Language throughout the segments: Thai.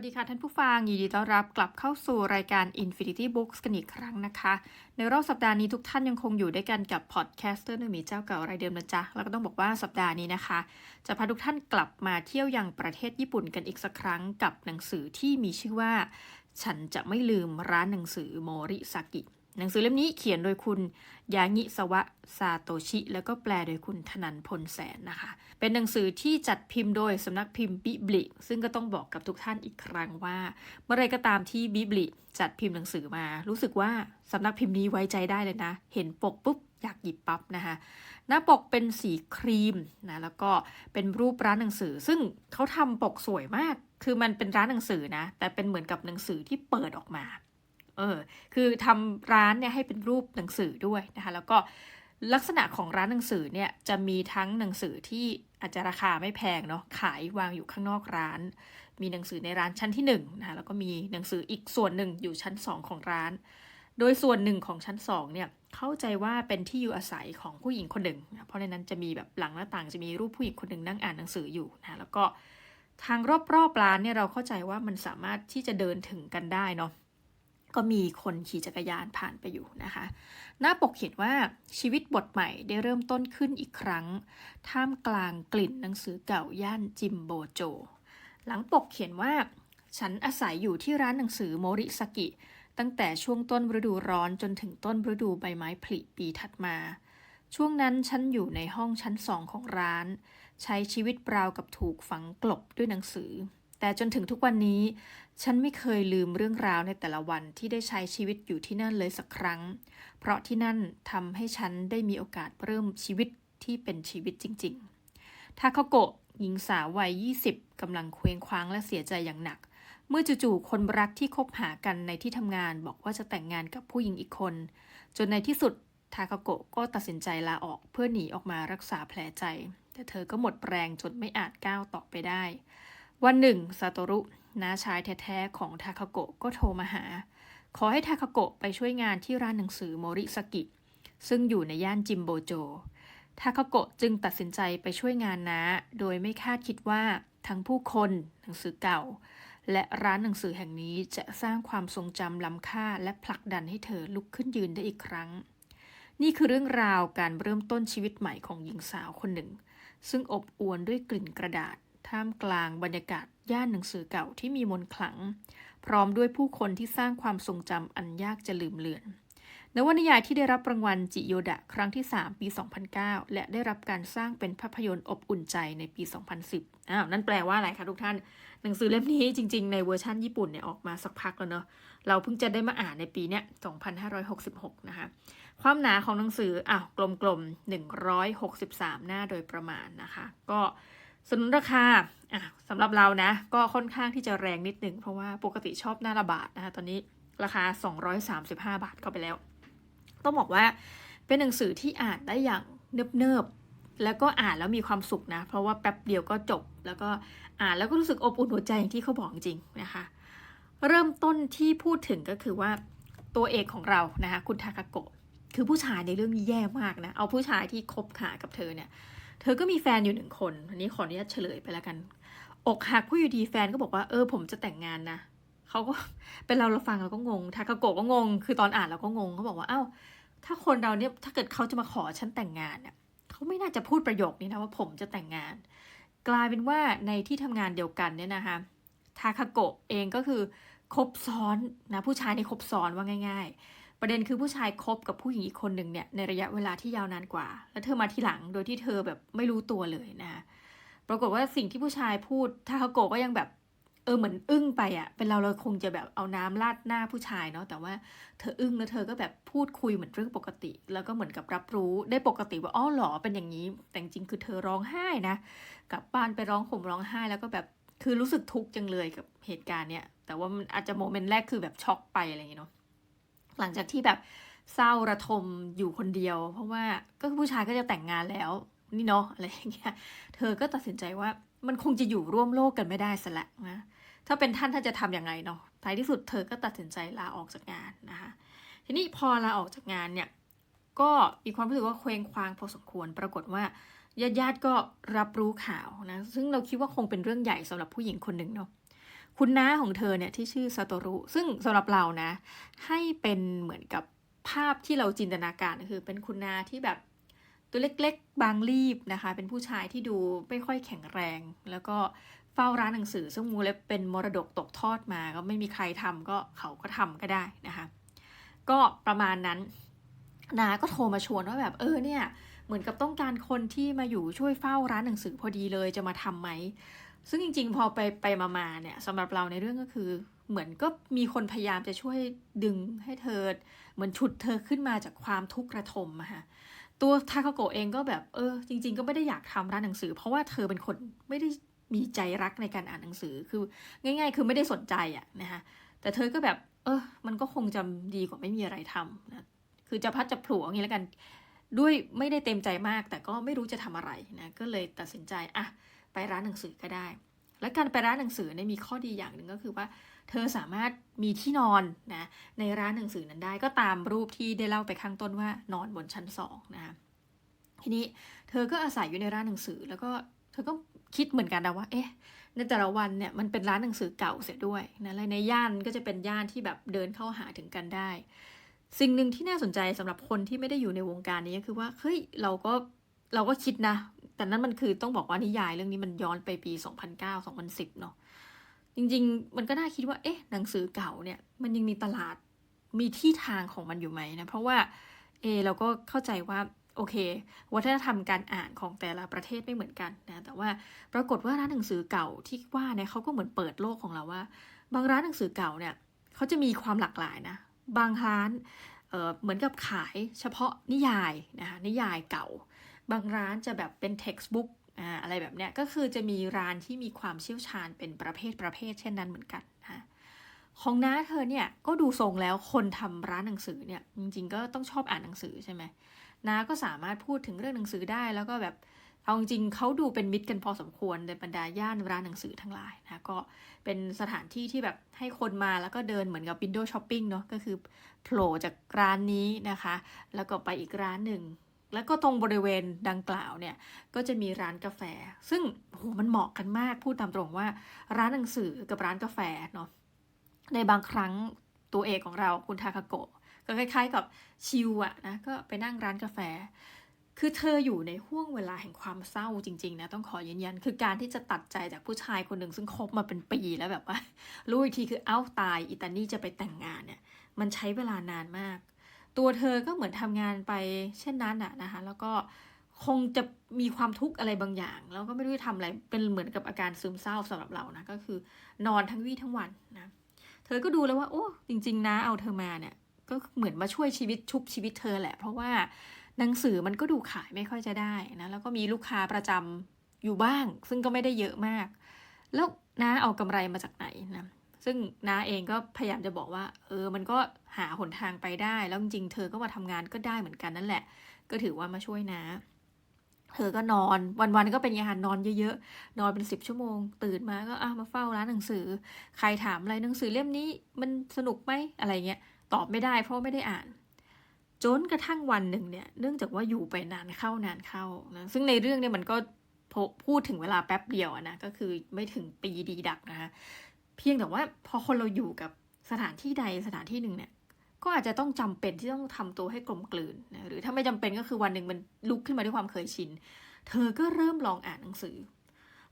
วัสดีค่ะท่านผู้ฟัง ยินดีต้อนรับกลับเข้าสู่รายการ Infinity Books กันอีกครั้งนะคะ ในรอบสัปดาห์นี้ทุกท่านยังคงอยู่ด้วยกันกับพอดแคสเตอร์หนึ่งมีเจ้าเก่ารายเดิมนะจ๊ะ แล้วก็ต้องบอกว่าสัปดาห์นี้นะคะ จะพาทุกท่านกลับมาเที่ยวยังประเทศญี่ปุ่นกันอีกสักครั้งกับหนังสือที่มีชื่อว่า ฉันจะไม่ลืมร้านหนังสือโมริซากิ หนังสือเล่มนี้เขียนโดยคุณยางิสวะซาโตชิ แล้วก็แปลโดยคุณธนันพลแสนนะคะ เป็นหนังสือที่จัดพิมพ์โดยสำนักพิมพ์บิบลิซึ่งก็ต้องบอกกับทุกท่านอีกครั้งว่า เมื่อไรก็ตามที่บิบลิจัดพิมพ์หนังสือมา รู้สึกว่าสำนักพิมพ์นี้ไว้ใจได้เลยนะ เห็นปกปุ๊บอยากหยิบปั๊บนะคะ หน้าปกเป็นสีครีมนะ แล้วก็เป็นรูปร้านหนังสือ ซึ่งเขาทำปกสวยมาก คือมันเป็นร้านหนังสือนะ แต่เป็นเหมือนกับหนังสือที่เปิดออกมา เออคือทำร้านเนี่ยให้เป็นรูปหนังสือด้วยนะคะแล้วก็ลักษณะของร้านหนังสือเนี่ยจะมีทั้งหนังสือที่อาจจะราคาไม่แพงเนาะขายวางอยู่ข้างนอกร้าน มีหนังสือในร้านชั้นที่1นงนะคะแล้วก็มีหนังสืออีกส่วนหนึ่งอยู่ชั้น 2 ของร้าน โดยส่วนหนึ่งของชั้น2เนี่ยเข้าใจว่าเป็นที่อยู่อาศัยของผู้หญิงคนหนึ่งนะเพราะในนั้นจะมีแบบหลังหน้าต่างจะมีรูปผู้หญิงคนหนึ่งนั่งอ่านหนังสืออยู่นะแล้วก็ทางรอบๆร้านเนี่ยเราเข้าใจว่ามันสามารถที่จะเดินถึงกันได้เนาะ ก็มีคนขี่จักรยานผ่านไปอยู่นะคะ หน้าปกเขียนว่าชีวิตบทใหม่ได้เริ่มต้นขึ้นอีกครั้ง ท่ามกลางกลิ่นหนังสือเก่าย่านจิมโบโจ หลังปกเขียนว่า ฉันอาศัยอยู่ที่ร้านหนังสือโมริสกิ ตั้งแต่ช่วงต้นฤดูร้อนจนถึงต้นฤดูใบไม้ผลิปีถัดมา ช่วงนั้นฉันอยู่ในห้องชั้นสองของร้าน ใช้ชีวิตราวกับถูกฝังกลบด้วยหนังสือแต่จนถึงทุกวันนี้ ฉันไม่เคยลืมเรื่องราวในแต่ละวันที่ได้ใช้ชีวิตอยู่ที่นั่นเลยสักครั้ง เพราะที่นั่นทำให้ฉันได้มีโอกาสเริ่มชีวิตที่เป็นชีวิตจริงๆทาคาโกะหญิงสาววัย 20 กำลังเคว้งคว้างและเสียใจอย่างหนัก เมื่อจู่ๆ คนรักที่คบหากันในที่ทำงานบอกว่าจะแต่งงานกับผู้หญิงอีกคน จนในที่สุดทาคาโกะก็ตัดสินใจลาออกเพื่อหนีออกมารักษาแผลใจ แต่เธอก็หมดแรงจนไม่อาจก้าวต่อไปได้ วันหนึ่งซาโตรุ น้าชายแท้ๆของทาคาโกะก็โทรมาหา ขอให้ทาคาโกะไปช่วยงานที่ร้านหนังสือโมริสกิ ซึ่งอยู่ในย่านจิมโบโจทาคาโกะจึงตัดสินใจไปช่วยงานน้า โดยไม่คาดคิดว่าทั้งผู้คนหนังสือเก่า และร้านหนังสือแห่งนี้จะสร้างความทรงจำล้ำค่าและผลักดันให้เธอลุกขึ้นยืนได้อีกครั้ง นี่คือเรื่องราวการเริ่มต้นชีวิตใหม่ของหญิงสาวคนหนึ่ง ซึ่งอบอวลด้วยกลิ่นกระดาษ ท่ามกลางบรรยากาศย่านหนังสือเก่าที่มีมนต์ขลัง พร้อมด้วยผู้คนที่สร้างความทรงจำอันยากจะลืมเลือนนวนิยายที่ได้รับรางวัลจิโยดะครั้งที่ 3 ปี 2009 และได้รับการสร้างเป็นภาพยนตร์อบอุ่นใจในปี 2010 อ้าว นั่นแปลว่าอะไรคะทุกท่าน หนังสือเล่มนี้จริงๆ ในเวอร์ชั่นญี่ปุ่นเนี่ยออกมาสักพักแล้วเนอะเราเพิ่งจะได้มาอ่านในปีเนี้ย 2566 นะคะ ความหนาของหนังสือ อ้าว กลมๆ 163 หน้าโดยประมาณนะคะ ก็ สนุนราคาอะสำหรับเรานะ ก็ค่อนข้างที่จะแรงนิดหนึ่งเพราะว่าปกติชอบหน้าละบาทนะคะตอนนี้ราคา 235 บาทเข้าไปแล้ว ต้องบอกว่าเป็นหนังสือที่อ่านได้อย่างเนิบๆแล้วก็อ่านแล้วมีความสุขนะ เพราะว่าแป๊บเดียวก็จบ แล้วก็อ่านแล้วก็รู้สึกอบอุ่นหัวใจอย่างที่เขาบอกจริงนะคะ เริ่มต้นที่พูดถึงก็คือว่าตัวเอกของเรานะคะคุณทาคาโกะคือผู้ชายในเรื่องแย่มากนะ เอาผู้ชายที่คบหากับเธอเนี่ย เธอก็มีแฟนอยู่หนึ่งคนอันนี้ขออนุญาตเฉลยไปแล้วกัน อกหักผู้อยู่ดีแฟนก็บอกว่าเออผมจะแต่งงานนะเขาก็เป็นเราเราฟังเราก็งงทาคาโกะก็งง คือตอนอ่านเราก็งงเขาบอกว่าเอ้าถ้าคนเราเนี่ยถ้าเกิดเขาจะมาขอฉันแต่งงานเนี่ยเขาไม่น่าจะพูดประโยคนี้นะว่าผมจะแต่งงาน กลายเป็นว่าในที่ทำงานเดียวกันเนี่ยนะคะทาคาโกะเองก็คือคบซ้อนนะผู้ชายในคบซ้อนว่าง่าย ๆ ประเด็นคือผู้ชายคบกับผู้หญิงอีกคนหนึ่งเนี่ยในระยะเวลาที่ยาวนานกว่า แล้วเธอมาทีหลังโดยที่เธอแบบไม่รู้ตัวเลยนะปรากฏว่าสิ่งที่ผู้ชายพูดทาคาโกะก็ยังแบบเออเหมือนอึ้งไปอะ่ะ เป็นเราเราคงจะแบบเอาน้ำราดหน้าผู้ชายเนาะแต่ว่าเธออึ้งแล้วเธอก็แบบพูดคุยเหมือนเรื่องปกติ แล้วก็เหมือนกับรับรู้ได้ปกติว่าอ๋อหรอเป็นอย่างนี้ แต่จริงคือเธอร้องไห้นะกลับบ้านไปร้องห่มร้องไห้แล้วก็แบบคือรู้สึกทุกข์จังเลยกับเหตุการณ์เนี้ยแต่ว่ามันอาจจะโมเมนต์แรกคือแบบช็อกไปอะไรอย่างเงี้ยเนาะ หลังจากที่แบบเศร้าระทมอยู่คนเดียว เพราะว่าก็ผู้ชายก็จะแต่งงานแล้วนี่เนาะอะไรอย่างเงี้ยเธอก็ตัดสินใจว่ามันคงจะอยู่ร่วมโลกกันไม่ได้สละนะถ้าเป็นท่านท่านจะทำยังไงเนาะท้ายที่สุดเธอก็ตัดสินใจลาออกจากงานนะคะทีนี้พอลาออกจากงานเนี่ยก็มีความรู้สึกว่าเคว้งคว้างพอสมควรปรากฏว่าญาติญาติก็รับรู้ข่าวนะซึ่งเราคิดว่าคงเป็นเรื่องใหญ่สำหรับผู้หญิงคนหนึ่งเนาะ คุณน้าของเธอเนี่ยที่ชื่อซาโตรุ ซึ่งสำหรับเรานะ ให้เป็นเหมือนกับภาพที่เราจินตนาการคือเป็นคุณน้าที่แบบตัวเล็กๆ บางรีบนะคะ เป็นผู้ชายที่ดูไม่ค่อยแข็งแรง แล้วก็เฝ้าร้านหนังสือ ซึ่งมูเล็บเป็นมรดกตกทอดมา ก็ไม่มีใครทำก็เขาก็ทำก็ได้นะคะ ก็ประมาณนั้นนาก็โทรมาชวนว่าแบบเออเนี่ย เหมือนกับต้องการคนที่มาอยู่ช่วยเฝ้าร้านหนังสือพอดีเลยจะมาทำไหม ซึ่งจริง ๆ พอไปไปมาเนี่ยสำหรับเราในเรื่องก็คือ เหมือนก็มีคนพยายามจะช่วยดึงให้เธอ เหมือนฉุดเธอขึ้นมาจากความทุกข์ระทมอะค่ะตัวทาคาโกะเองก็แบบเออ จริง ๆ ก็ไม่ได้อยากทำร้านหนังสือ เพราะว่าเธอเป็นคนไม่ได้มีใจรักในการอ่านหนังสือคือง่าย ๆ คือไม่ได้สนใจอะนะคะแต่เธอก็แบบ เออมันก็คงจะดีกว่าไม่มีอะไรทำนะคือจะพัดจะผลัวอย่างนี้แล้วกัน ด้วยไม่ได้เต็มใจมาก แต่ก็ไม่รู้จะทำอะไรนะก็เลยตัดสินใจอะ ไปร้านหนังสือก็ได้ และการไปร้านหนังสือเนี่ยมีข้อดีอย่างหนึ่งก็คือว่า เธอสามารถมีที่นอนนะในร้านหนังสือนั้นได้ก็ตามรูปที่ได้เล่าไปข้างต้นว่านอนบนชั้นสองนะคะทีนี้เธอก็อาศัยอยู่ในร้านหนังสือ แล้วก็เธอก็คิดเหมือนกันนะว่า เอ๊ะ ในแต่ละวันเนี่ยมันเป็นร้านหนังสือเก่าเสียด้วยนะและในย่านก็จะเป็นย่านที่แบบเดินเข้าหาถึงกันได้ สิ่งหนึ่งที่น่าสนใจสำหรับคนที่ไม่ได้อยู่ในวงการนี้ก็คือว่าเฮ้ยเราก็ เราก็คิดนะ แต่นั้นมันคือต้องบอกว่านิยายเรื่องนี้มันย้อนไปปี 2009 2010 เนาะจริง ๆ มันก็น่าคิดว่า เอ๊ะ หนังสือเก่าเนี่ย มันยังมีตลาดมีที่ทางของมันอยู่ไหมนะ เพราะว่า เอ เราก็เข้าใจว่าโอเค วัฒนธรรมการอ่านของแต่ละประเทศไม่เหมือนกันนะ แต่ว่าปรากฏว่าร้านหนังสือเก่าที่ว่าเนี่ยเขาก็เหมือนเปิดโลกของเราว่า บางร้านหนังสือเก่าเนี่ยเขาจะมีความหลากหลายนะ บางร้านเเหมือนกับขายเฉพาะนิยายนะคะนิยายเก่า บางร้านจะแบบเป็น textbook อะไรแบบเนี้ยก็คือจะมีร้านที่มีความเชี่ยวชาญเป็นประเภทประเภทเช่นนั้นเหมือนกันนะของน้าเธอเนี่ยก็ดูทรงแล้วคนทำร้านหนังสือเนี่ยจริงๆก็ต้องชอบอ่านหนังสือใช่ไหมน้าก็สามารถพูดถึงเรื่องหนังสือได้แล้วก็แบบเอาจริงเขาดูเป็นมิตรกันพอสมควรในบรรดาย่านร้านหนังสือทั้งหลายนะก็เป็นสถานที่ที่แบบให้คนมาแล้วก็เดินเหมือนกับวินโดว์ช้อปปิ้งเนาะก็คือโผล่จากร้านนี้นะคะ แล้วก็ไปอีกร้านหนึ่ง แล้วก็ตรงบริเวณดังกล่าวเนี่ยก็จะมีร้านกาแฟ ซึ่งโหมันเหมาะกันมากพูดตามตรงว่า ร้านหนังสือกับร้านกาแฟเนาะในบางครั้งตัวเอกของเราคุณทาคาโกะก็คล้าย ๆ กับชิวอะนะก็ไปนั่งร้านกาแฟ คือเธออยู่ในห่วงเวลาแห่งความเศร้าจริงๆนะต้องขอยืนยัน คือการที่จะตัดใจจากผู้ชายคนหนึ่งซึ่งคบมาเป็นปีแล้วแบบว่ารู้อีกทีคือเอ้าตายอิตานี่จะไปแต่งงานเนี่ยมันใช้เวลานานมาก ตัวเธอก็เหมือนทำงานไปเช่นนั้นอะนะคะ แล้วก็คงจะมีความทุกข์อะไรบางอย่าง แล้วก็ไม่รู้จะทำอะไรเป็นเหมือนกับอาการซึมเศร้าสำหรับเรานะก็คือนอนทั้งวี่ทั้งวันนะเธอก็ดูแล้วว่า โอ้จริง ๆ นะเอาเธอมาเนี่ย ก็เหมือนมาช่วยชีวิตชุบชีวิตเธอแหละ เพราะว่าหนังสือมันก็ดูขายไม่ค่อยจะได้นะแล้วก็มีลูกค้าประจำอยู่บ้าง ซึ่งก็ไม่ได้เยอะมาก แล้วน้าเอากำไรมาจากไหนนะซึ่งน้าเองก็พยายามจะบอกว่า เออมันก็ หาหนทางไปได้ แล้วจริงๆเธอก็มาทำงานก็ได้เหมือนกันนั่นแหละ ก็ถือว่ามาช่วยน้าเธอก็นอนวันๆก็เป็นงานนอนเยอะๆ นอนเป็นสิบชั่วโมง ตื่นมาก็อะมาเฝ้าร้านหนังสือ ใครถามอะไรหนังสือเล่มนี้มันสนุกไหมอะไรเงี้ยตอบไม่ได้เพราะไม่ได้อ่าน จนกระทั่งวันหนึ่งเนี่ยเนื่องจากว่าอยู่ไปนานเข้านานเข้านะซึ่งในเรื่องเนี่ยมันก็พูดถึงเวลาแป๊บเดียวนะก็คือไม่ถึงปีดีดักนะคะเพียงแต่ว่าพอคนเราอยู่กับสถานที่ใดสถานที่หนึ่งเนี่ย ก็อาจจะต้องจำเป็นที่ต้องทำตัวให้กลมกลืนนะหรือถ้าไม่จำเป็นก็คือวันหนึ่งมันลุกขึ้นมาด้วยความเคยชิน เธอก็เริ่มลองอ่านหนังสือ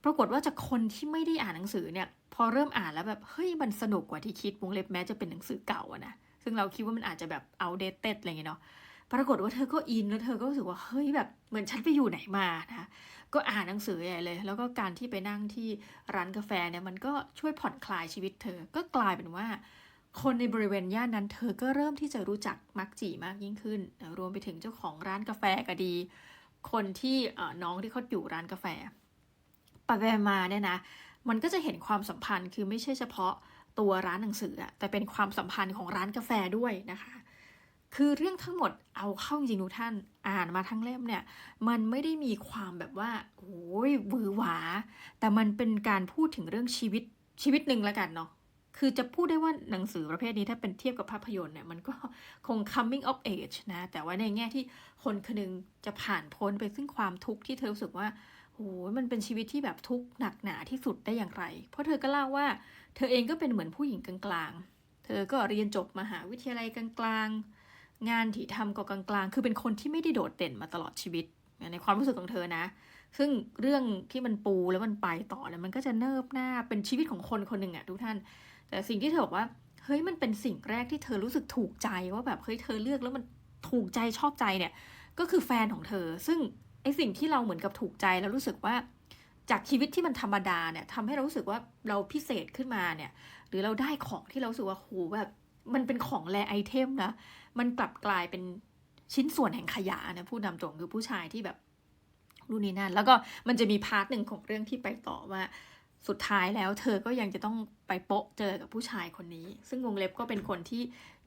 ปรากฏว่าจากคนที่ไม่ได้อ่านหนังสือเนี่ย พอเริ่มอ่านแล้วแบบเฮ้ยมันสนุกกว่าที่คิดวงเล็บแม้จะเป็นหนังสือเก่าอะนะซึ่งเราคิดว่ามันอาจจะแบบ outdated อะไรเงี้ยเนาะปรากฏว่าเธอก็อินแล้วเธอก็รู้สึกว่าเฮ้ยแบบเหมือนฉันไปอยู่ไหนมานะก็อ่านหนังสือใหญ่เลย แล้วก็การที่ไปนั่งที่ร้านกาแฟเนี่ยมันก็ช่วยผ่อนคลายชีวิตเธอก็กลายเป็นว่า คนในบริเวณย่านนั้นเธอก็เริ่มที่จะรู้จักมักจีมากยิ่งขึ้น รวมไปถึงเจ้าของร้านกาแฟก็ดี คนที่น้องที่เขาอยู่ร้านกาแฟไปไปมาเนี่ยนะ มันก็จะเห็นความสัมพันธ์คือไม่ใช่เฉพาะตัวร้านหนังสืออะแต่เป็นความสัมพันธ์ของร้านกาแฟด้วยนะคะ คือเรื่องทั้งหมดเอาเข้าจริงทุกท่านอ่านมาทั้งเล่มเนี่ย มันไม่ได้มีความแบบว่าโอ้ยหวือหวา แต่มันเป็นการพูดถึงเรื่องชีวิตชีวิตหนึ่งแล้วกันเนาะ คือจะพูดได้ว่าหนังสือประเภทนี้ถ้าเป็นเทียบกับภาพยนตร์เนี่ยมันก็คง coming of age นะ แต่ว่าในแง่ที่คนคนนึงจะผ่านพ้นไปซึ่งความทุกข์ที่เธอรู้สึกว่าโหมันเป็นชีวิตที่แบบทุกข์หนักหนาที่สุดได้อย่างไร เพราะเธอก็เล่าว่า เธอเองก็เป็นเหมือนผู้หญิงกลางๆ เธอก็เรียนจบมหาวิทยาลัยกลางๆ งานที่ทำก็กลางๆ คือเป็นคนที่ไม่ได้โดดเด่นมาตลอดชีวิต ในความรู้สึกของเธอนะ ซึ่งเรื่องที่มันปูแล้วมันไปต่อเนี่ยมันก็จะเนิบหน้าเป็นชีวิตของคนคนหนึ่งอะทุกท่าน แต่สิ่งที่เธอบอกว่าเฮ้ยมันเป็นสิ่งแรกที่เธอรู้สึกถูกใจว่าแบบเฮ้ยเธอเลือกแล้วมันถูกใจชอบใจเนี่ย ก็คือแฟนของเธอ ซึ่งไอสิ่งที่เราเหมือนกับถูกใจแล้วรู้สึกว่า จากชีวิตที่มันธรรมดาเนี่ยทำให้เรารู้สึกว่าเราพิเศษขึ้นมาเนี่ย หรือเราได้ของที่เราสึกว่าโหแบบมันเป็นของแรไอเทมนะมันกลับกลายเป็นชิ้นส่วนแห่งขยะนะพูดนำตรงคือผู้ชายที่แบบรุ่นนี้นั่นแล้วก็มันจะมีพาร์ทหนึ่งของเรื่องที่ไปต่อว่า สุดท้ายแล้วเธอก็ยังจะต้องไปโปะเจอกับผู้ชายคนนี้ ซึ่งวงเล็บก็เป็นคนที่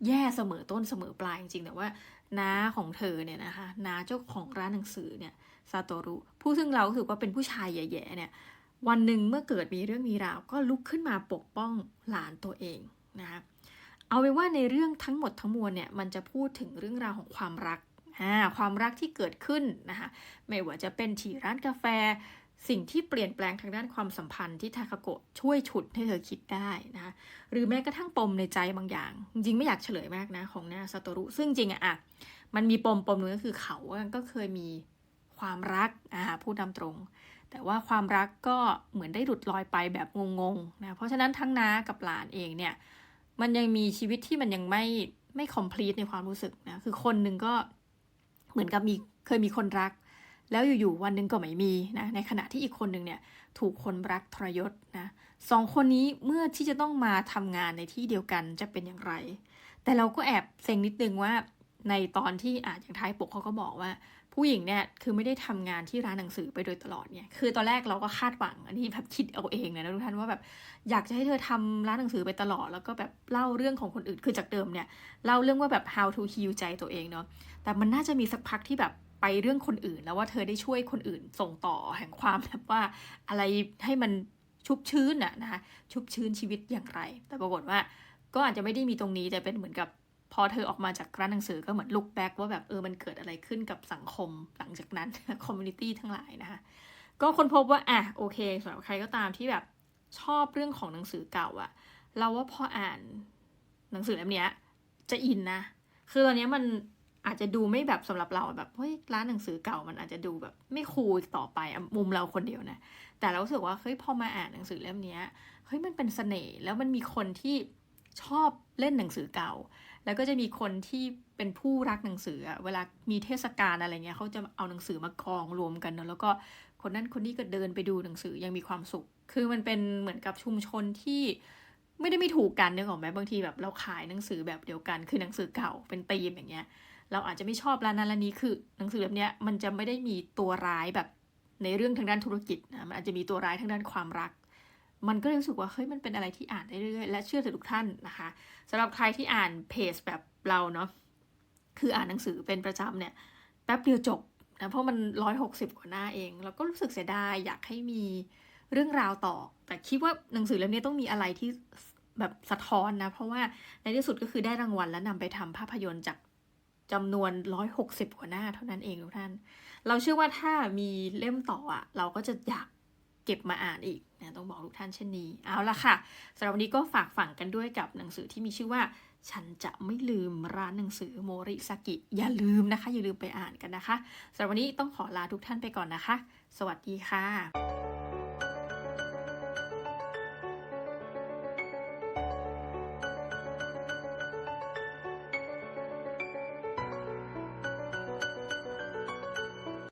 แย่เสมอต้นเสมอปลายจริงๆ แต่ว่าน้าของเธอเนี่ยนะคะน้าเจ้าของร้านหนังสือเนี่ยซาโตรุผู้ซึ่งเราถือว่าเป็นผู้ชายแย่ๆเนี่ยวันหนึ่งเมื่อเกิดมีเรื่องมีราวก็ลุกขึ้นมาปกป้องหลานตัวเองนะคะเอาเป็นว่าในเรื่องทั้งหมดทั้งมวลเนี่ยมันจะพูดถึงเรื่องราวของความรักความรักที่เกิดขึ้นนะคะไม่ว่าจะเป็นที่ร้านกาแฟ สิ่งที่เปลี่ยนแปลงทางด้านความสัมพันธ์ที่ทาคาโกะช่วยฉุดให้เธอคิดได้นะคะหรือแม้กระทั่งปมในใจบางอย่าง จริงไม่อยากเฉลยมากนะของนาซาโตรุ ซึ่งจริงอะอะมันมีปมปมหนึงก็คือเขาก็เคยมีความรักอ่าพูดตามตรง แต่ว่าความรักก็เหมือนได้หลุดลอยไปแบบงงๆนะเพราะฉะนั้นทั้งน้ากับหลานเองเนี่ยมันยังมีชีวิตที่มันยังไม่ไม่ complete ในความรู้สึกนะคือคนหนึ่งก็เหมือนกับมีเคยมีคนรัก แล้วอยู่ๆวันหนึ่งก็ไม่มีนะในขณะที่อีกคนหนึ่งเนี่ยถูกคนรักทรยศนะสองคนนี้เมื่อที่จะต้องมาทำงานในที่เดียวกันจะเป็นอย่างไร แต่เราก็แอบเซ็งนิดนึงว่าในตอนที่อ่านอย่างท้ายปกเขาก็บอกว่า ผู้หญิงเนี่ยคือไม่ได้ทำงานที่ร้านหนังสือไปโดยตลอดเนี่ยคือตอนแรกเราก็คาดหวัง อันนี้แบบคิดเอาเองนะทุกท่านว่าแบบอยากจะให้เธอทำร้านหนังสือไปตลอด แล้วก็แบบเล่าเรื่องของคนอื่นคือจากเดิมเนี่ยเล่าเรื่องว่าแบบ how to heal ใจตัวเองเนาะแต่มันน่าจะมีสักพักที่แบบ ไปเรื่องคนอื่น แล้วว่าเธอได้ช่วยคนอื่นส่งต่อแห่งความแบบว่าอะไรให้มันชุบชื้นอะนะคะชุบชื้นชีวิตอย่างไร แต่ปรากฏว่าก็อาจจะไม่ได้มีตรงนี้แต่เป็นเหมือนกับพอเธอออกมาจากร้านหนังสือก็เหมือนลุกแบ็กว่าแบบเออมันเกิดอะไรขึ้นกับสังคมหลังจากนั้นคอมมูนิตี้ทั้งหลายนะคะก็คนพบว่าอะโอเคสำหรับใครก็ตามที่แบบชอบเรื่องของหนังสือเก่าอะเราว่าพออ่านหนังสือเล่มนี้จะอินนะ คือตอนนี้มัน อาจจะดูไม่แบบสำหรับเราแบบเฮ้ยร้านหนังสือเก่ามันอาจจะดูแบบไม่คูลต่อไปมุมเราคนเดียวนะ แต่เราสึกว่าเฮ้ยพอมาอ่านหนังสือเล่มเนี้ยเฮ้ยมันเป็นเสน่ห์แล้วมันมีคนที่ชอบเล่นหนังสือเก่า แล้วก็จะมีคนที่เป็นผู้รักหนังสือเวลามีเทศกาลอะไรเงี้ยเขาจะเอาหนังสือมากองรวมกันเนอะแล้วก็คนนั้นคนนี้ก็เดินไปดูหนังสือยังมีความสุข คือมันเป็นเหมือนกับชุมชนที่ไม่ได้ไม่ถูกกันเนึกออกไหมบางทีแบบเราขายหนังสือแบบเดียวกัน คือหนังสือเก่าเป็นตีมอย่างเงี้ย เราอาจจะไม่ชอบร้านนั้นร้านนี้คือ หนังสือแบบเนี้มันจะไม่ได้มีตัวร้ายแบบในเรื่องทางด้านธุรกิจนะมันอาจจะมีตัวร้ายทางด้านความรัก มันก็เลยรู้สึกว่าเฮ้ยมันเป็นอะไรที่อ่านได้เรื่อยๆและเชื่อถือทุกท่านนะคะสำหรับใครที่อ่านเพจแบบเราเนาะคืออ่านหนังสือเป็นประจำเนี่ยแป๊บเดียวจบนะเพราะมันร้อยหกสิบกว่าหน้าเองเราก็รู้สึกเสียดายอยากให้มีเรื่องราวต่อ แต่คิดว่าหนังสือเล่มนี้ต้องมีอะไรที่แบบสะท้อนนะ เพราะว่าในที่สุดก็คือได้รางวัลและนำไปทำภาพยนตร์จาก จำนวนร้อยหกสิบกว่าหน้าเท่านั้นเองทุกท่าน เราเชื่อว่าถ้ามีเล่มต่ออะเราก็จะอยากเก็บมาอ่านอีกนะต้องบอกทุกท่านเช่นนี้ เอาละค่ะสำหรับวันนี้ก็ฝากฝังกันด้วยกับหนังสือที่มีชื่อว่า ฉันจะไม่ลืมร้านหนังสือโมริสกิ อย่าลืมนะคะ อย่าลืมไปอ่านกันนะคะสำหรับวันนี้ต้องขอลาทุกท่านไปก่อนนะคะ สวัสดีค่ะ